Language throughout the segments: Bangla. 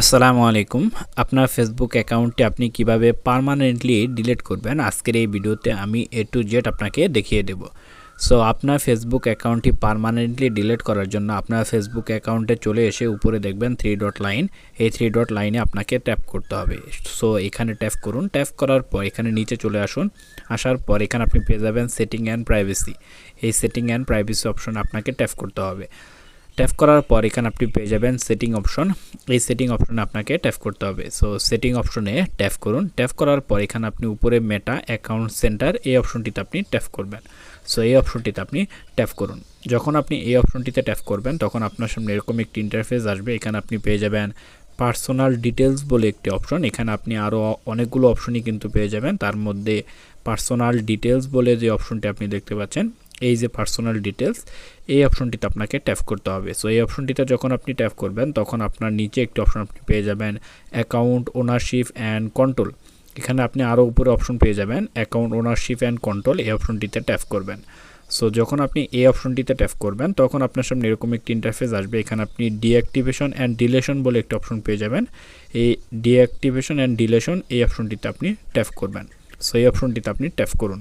আসসালামু আলাইকুম। আপনার ফেসবুক অ্যাকাউন্টটি আপনি কীভাবে পার্মানেন্টলি ডিলিট করবেন? আজকের এই ভিডিওতে আমি এ টু জেড আপনাকে দেখিয়ে দেব। সো আপনার ফেসবুক অ্যাকাউন্টটি পার্মানেন্টলি ডিলিট করার জন্য আপনার ফেসবুক অ্যাকাউন্টে চলে এসে উপরে দেখবেন থ্রি ডট লাইন এই থ্রি ডট লাইনে আপনাকে ট্যাপ করতে হবে। সো এখানে ট্যাপ করুন। ট্যাপ করার পর এখানে নিচে চলে আসুন। আসার পর এখানে আপনি পেয়ে যাবেন সেটিং অ্যান্ড প্রাইভেসি এই সেটিং অ্যান্ড প্রাইভেসি অপশন আপনাকে ট্যাপ করতে হবে। ট্যাপ করার পর এখানে আপনি পেয়ে যাবেন সেটিং অপশন এই সেটিং অপশনে আপনাকে ট্যাপ করতে হবে। সো সেটিং অপশনে ট্যাপ করুন। ট্যাপ করার পর এখানে আপনি উপরে মেটা অ্যাকাউন্ট সেন্টার এই অপশনটিতে আপনি ট্যাপ করবেন। সো এই অপশনটিতে আপনি ট্যাপ করুন। যখন আপনি এই অপশনটিতে ট্যাপ করবেন, তখন আপনার সামনে এরকম একটি ইন্টারফেস আসবে। এখানে আপনি পেয়ে যাবেন পার্সোনাল ডিটেলস বলে একটি অপশন এখানে আপনি আরও অনেকগুলো অপশনই কিন্তু পেয়ে যাবেন। তার মধ্যে পার্সোনাল ডিটেলস বলে যে অপশনটি আপনি দেখতে পাচ্ছেন। এই যে পার্সোনাল ডিটেলস এই অপশনটিতে আপনাকে ট্যাপ করতে হবে। সো এই অপশনটিতে যখন আপনি ট্যাপ করবেন, তখন আপনার নিচে একটি অপশন আপনি পেয়ে যাবেন অ্যাকাউন্ট ওনারশিপ অ্যান্ড কন্ট্রোল এখানে আপনি আরও উপরে অপশন পেয়ে যাবেন অ্যাকাউন্ট ওনারশিপ অ্যান্ড কন্ট্রোল এই অপশনটিতে ট্যাপ করবেন। সো যখন আপনি এই অপশনটিতে ট্যাপ করবেন, তখন আপনার সামনে এরকম একটি ইন্টারফেস আসবে। এখানে আপনি ডিঅ্যাক্টিভেশন অ্যান্ড ডিলেশন বলে একটি অপশন পেয়ে যাবেন। এই ডিঅ্যাক্টিভেশন অ্যান্ড ডিলেশন এই অপশনটিতে আপনি ট্যাপ করবেন। সো এই অপশনটিতে আপনি ট্যাপ করুন।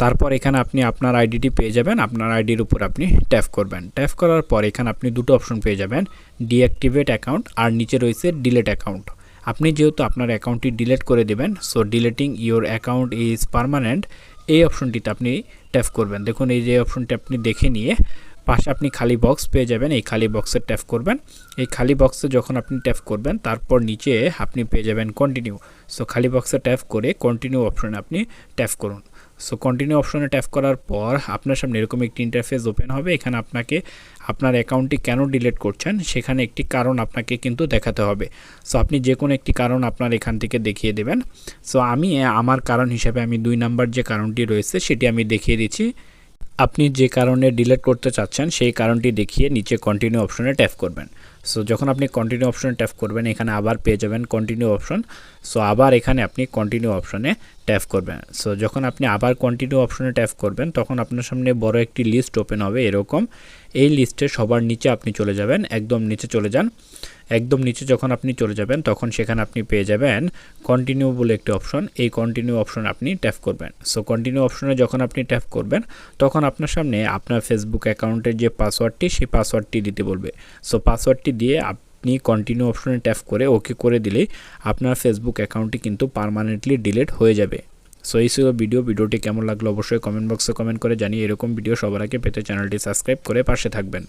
তারপর এখানে আপনি আপনার আইডিটি পেয়ে যাবেন। আপনার আইডির উপর আপনি ট্যাপ করবেন। ট্যাপ করার পর এখানে আপনি দুটো অপশন পেয়ে যাবেন ডিঅ্যাক্টিভেট অ্যাকাউন্ট আর নিচে রয়েছে ডিলেট অ্যাকাউন্ট আপনি যেহেতু আপনার অ্যাকাউন্টটি ডিলেট করে দেবেন so deleting your account is permanent এই অপশনটিতে আপনি ট্যাপ করবেন। দেখুন, এই যে অপশনটি আপনি দেখে নিয়ে পাশে আপনি খালি বক্স পেয়ে যাবেন, এই খালি বক্সে ট্যাপ করবেন। এই খালি বক্সে যখন আপনি ট্যাপ করবেন, তারপর নিচে আপনি পেয়ে যাবেন কন্টিনিউ সো খালি বক্সে ট্যাপ করে কন্টিনিউ অপশনে আপনি ট্যাপ করুন। সো কন্টিনিউ অপশনে ট্যাপ করার পর আপনার সামনে এরকম একটি ইন্টারফেস ওপেন হবে। এখানে আপনাকে আপনার অ্যাকাউন্টটি কেন ডিলিট করছেন, সেখানে একটি কারণ আপনাকে কিন্তু দেখাতে হবে। সো আপনি যে কোনো একটি কারণ আপনার এখান থেকে দেখিয়ে দেবেন। সো আমি, আমার কারণ হিসেবে আমি দুই নাম্বার যে কারণটি রয়েছে, সেটি আমি দেখিয়ে দিচ্ছি। আপনি যে কারণে ডিলেট করতে চাচ্ছেন, সেই কারণটি দেখিয়ে নিচে কন্টিনিউ অপশনে ট্যাপ করবেন। সো যখন আপনি কন্টিনিউ অপশনে ট্যাপ করবেন, এখানে আবার পেয়ে যাবেন কন্টিনিউ অপশন সো আবার এখানে আপনি কন্টিনিউ অপশনে ট্যাপ করবেন। সো যখন আপনি আবার কন্টিনিউ অপশনে ট্যাপ করবেন, তখন আপনার সামনে বড় একটি লিস্ট ওপেন হবে এরকম। এই লিস্টে সবার নিচে আপনি চলে যাবেন, একদম নিচে চলে যান। একদম নিচে যখন আপনি চলে যাবেন, তখন সেখানে আপনি পেয়ে যাবেন কন্টিনিউ বলে একটি অপশন এই কন্টিনিউ অপশন আপনি ট্যাপ করবেন। সো কন্টিনিউ অপশনে যখন আপনি ট্যাপ করবেন, তখন আপনার সামনে আপনার ফেসবুক অ্যাকাউন্টের যে পাসওয়ার্ডটি সেই পাসওয়ার্ডটি দিতে বলবে। সো পাসওয়ার্ডটি দিয়ে আপনি কন্টিনিউ অপশনে ট্যাপ করে ওকে করে দিলেই আপনার ফেসবুক অ্যাকাউন্টটি কিন্তু পারমানেন্টলি ডিলিট হয়ে যাবে। সো এই ছিল ভিডিও ভিডিওটি কেমন লাগল অবশ্যই কমেন্ট বক্সে কমেন্ট করে জানিয়ে এরকম ভিডিও সবার আগে পেতে চ্যানেলটি সাবস্ক্রাইব করে পাশে থাকবেন।